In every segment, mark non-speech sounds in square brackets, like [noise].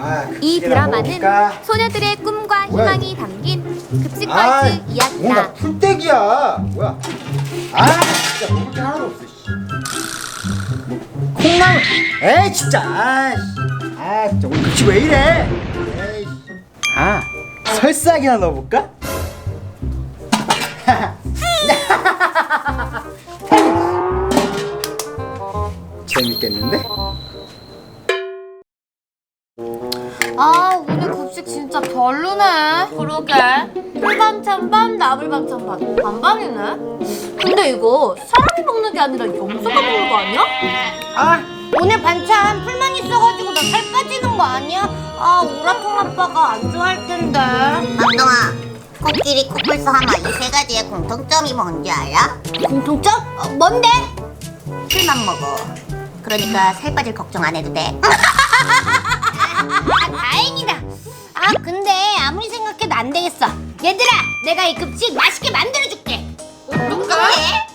아, 이 급식이나 드라마는? 소녀들의 꿈과 뭐야, 희망이 담긴 급식 아, 벌칙 뭔가 이야기다. 풀떼기야. 뭐야? 아, 진짜 먹을 게 하나도 없어. 씨. 뭐, 콩나물. 에이, 진짜. 아, 씨. 아, 진짜 오늘 급식 왜 이래? 에이. 아, 설사기나 넣어볼까? [laughs] [laughs] 풀반 찬반 나물반 찬반 반반이네 근데 이거 사람이 먹는 게 아니라 염소가 먹는 거 아니야? 아, 오늘 반찬 풀만 있어가지고 나 살 빠지는 거 아니야? 아 오라통 아빠가 안 좋아할 텐데 강동아 코끼리 코뿔소 하마 이 세 가지의 공통점이 뭔지 알아? 공통점? 어, 뭔데? 풀만 먹어 그러니까 살 빠질 걱정 안 해도 돼 [laughs] 아 다행이다 아 근데 아무리 생각해도 안 되겠어 얘들아 내가 이 급식 맛있게 만들어줄게. 어떡해?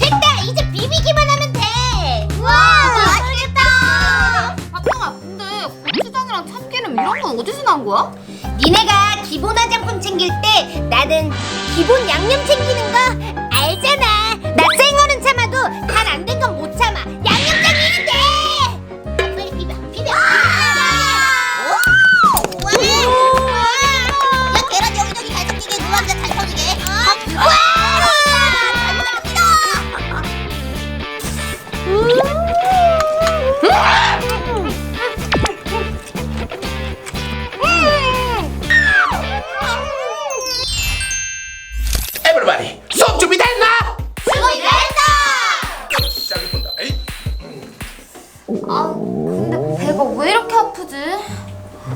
됐다 이제 비비기만 하면 돼. 우와 맛있겠다. 아빠가 근데 고추장이랑 참기름 이런 건 어디서 나온 거야? 니네가 기본 화장품 챙길 때 나는 기본 양념 챙기는 거 에브리바디 수업 준비됐나? 준비됐어! 시작해 본다 에이. 아 근데 배가 왜 이렇게 아프지?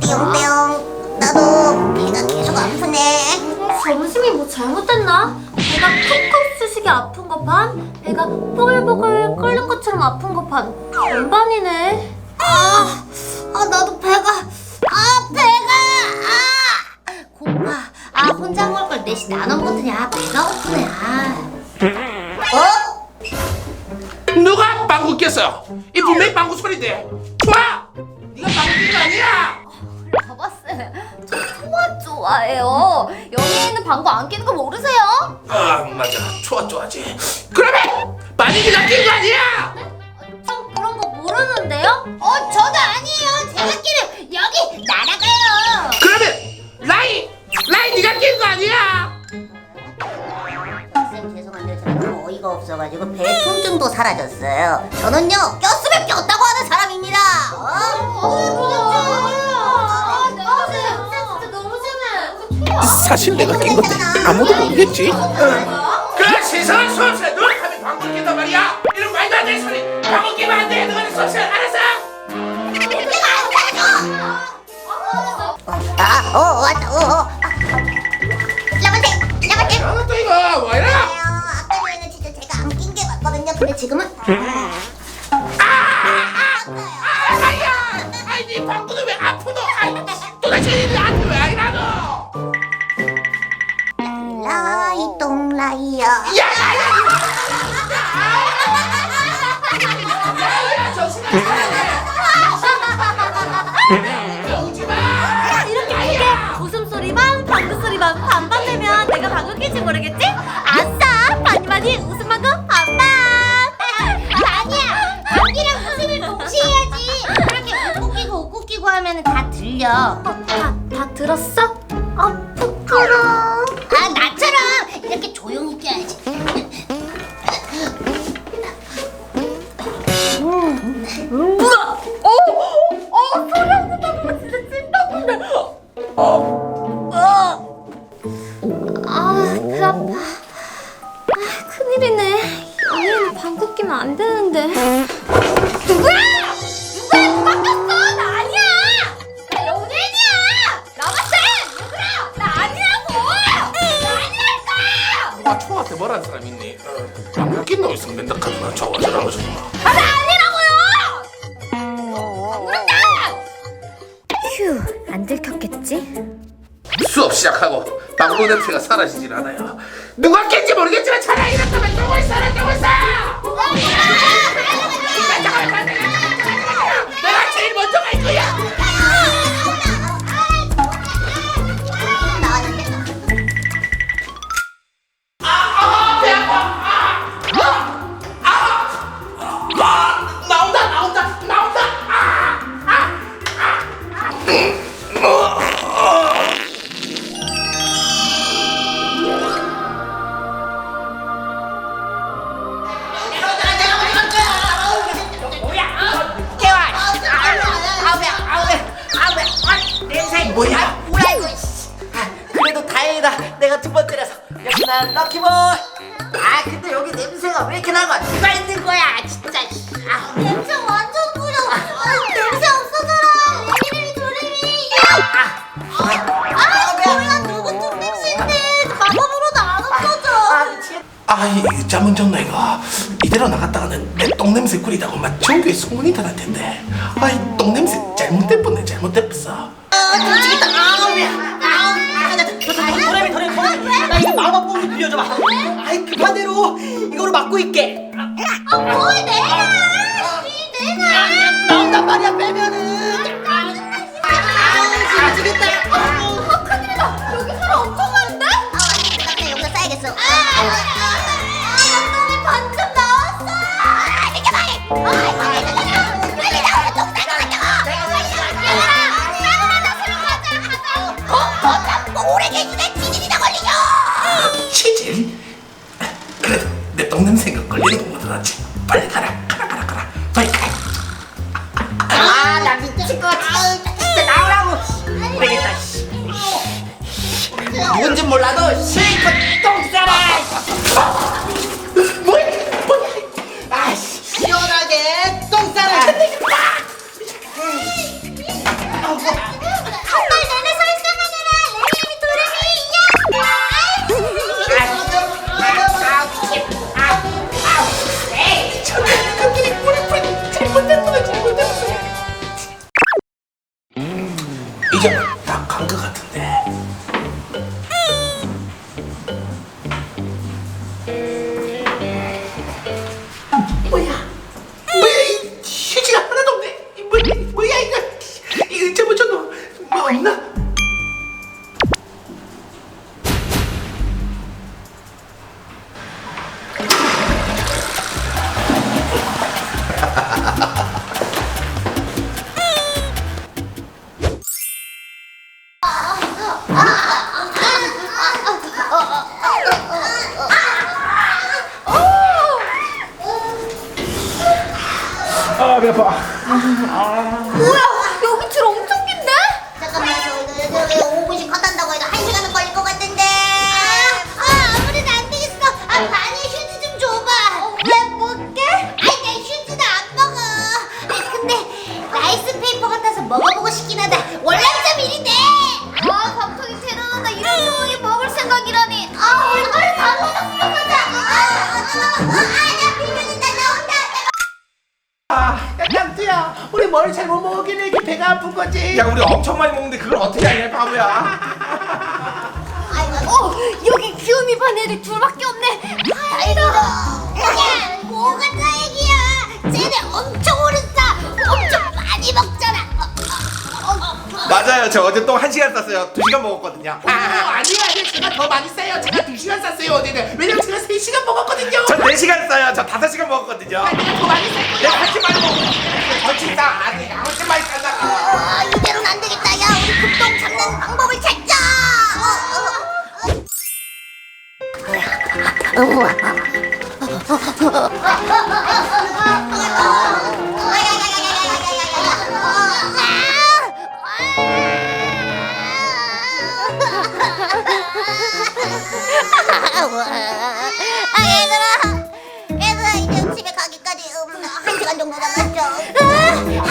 뿅뿅 나도 배가 계속 아프네 점심이 뭐 잘못됐나? 배가 콕콕 쑤시게 아픈 거 반, 배가 뽀글뽀글 끓는 것처럼 아픈 거 반, 반반이네. 아, 아 나도 배가, 넷이 나눠 아 배가 고프네. 아. 어? 누가 방구 꼈어요? 이 분명히 방구 소리인데 좋아! 네가 방구 낀거 아니야! 봐봤어요. 저 초아 좋아해요. 연예인은 방구 안 끼는 거 모르세요? 아 맞아 좋아 좋아하지 그러면 많이 네가 낀거 아니야! 전 그런 거 모르는데요? 어 저도 아니에요. 제가 끼는 여기 날아가요. 그러면 라이! 라이 네가 낀 거 아니야! 쌤 죄송한데 저는 어이가 없어가지고 배 통증도 사라졌어요 저는요 꼈으면 꼈다고 하는 사람입니다 어? 사실 내가 낀 건데 아무도 모르겠지 그 세상은 수업시간 노력하면 방구 낀단 말이야 이런 말도 안 되는 소리 방구 끼면 안돼 너는 수업시간 알았어? 아, 어, 왔다, 어, 어. 근데 지금은 아, 아야! 아이, 네 방구는 왜 아프노? 아이, 도대체 나한테 왜 아니라노? 라이 똥라이야. 야, 야, 야! 야, 정신 오지 마! 이렇게 웃음소리 반, 방구소리 반, 반반 되면 내가 방구 낄지 모르겠지? 다 들었어? 방구 냄새가 사라지질 않아요. 누가 낀지 모르겠지만 차라리 아이 잠은 졌나 이거? 이대로 나갔다가는 내 똥냄새 꾸리다고 막 전교에 소문이 다날 텐데. 아이 똥냄새 잘못될 뻔네 잘못될 뻔어. 미치겠다 아 왜? 아, 나, 저, 저, 저, 도레미 도레미 도레미. 나 이거 마법봉으로 빌려줘봐. 아이 급한 대로 이거로 막고 있게. 아, 뭘내 시다 지진이나 걸리죠. 치질? 그래도 내 똥냄새가 걸리는 것보다 낫지. 빨리 가라 가라 가라 가라. 빨리 가 아나 미칠 것 같아. 진짜 나오라고. 안 되겠다. 씨. 누군지 몰라도 실컷 똥 싸라 아 배 아파 뭐야? 여기 줄 엄청 아픈 거지 야 우리 엄청 많이 먹는데 그걸 어떻게 하냐 바보야 어, 여기 귀요미 반 애들 둘밖에 없네. 다행이다. 야, 뭐가 다 맞아요. 저 어제 똥 한 시간 쌌어요. 두 시간 먹었거든요. 어, 아니에요 아니에요 제가 더 많이 싸요 제가 2시간 쌌어요 어제는 왜냐면 제가 3시간 먹었거든요 전네 시간 싸요. 저 다섯 시간 먹었거든요. 내가 더 많이 쌀 거야 내가 한시 많이 먹었어. 저 진짜 아니 아무튼 많이 쌌다고. 아, 이대로는 안 되겠다. 야, 우리 급동 잡는 방법을 찾자. 어, 어, 어. 아, 얘들아. 얘들아, 이제 집에 가기까지 음, 한 시간 정도 남았죠.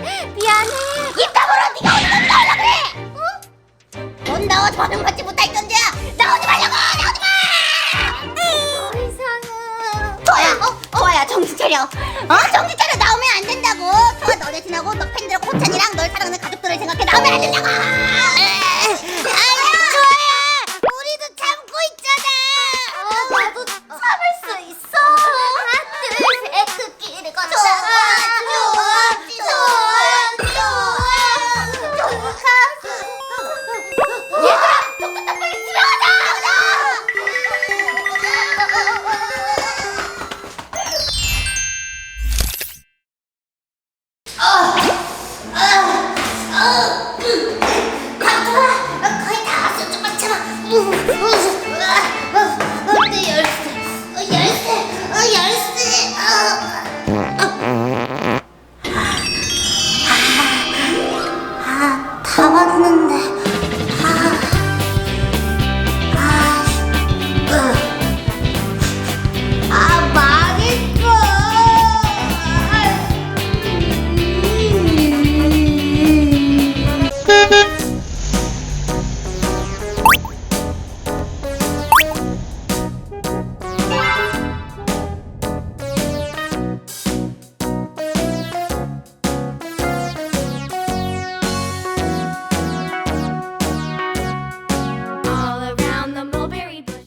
미안해. 입 다물어 네가 어디서 나오려 그래? 어? 넌 나오지 마는 받지 못할 존재야 나오지 말라고! 나오지 마! 이상해. 좋아야 어? 좋아야 정신 차려. 어? 정신 차려. 나오면 안 된다고. 좋아 너 대신하고 너 팬들하고 호찬이랑 널 사랑하는 가족들을 생각해. 나오면 안 된다고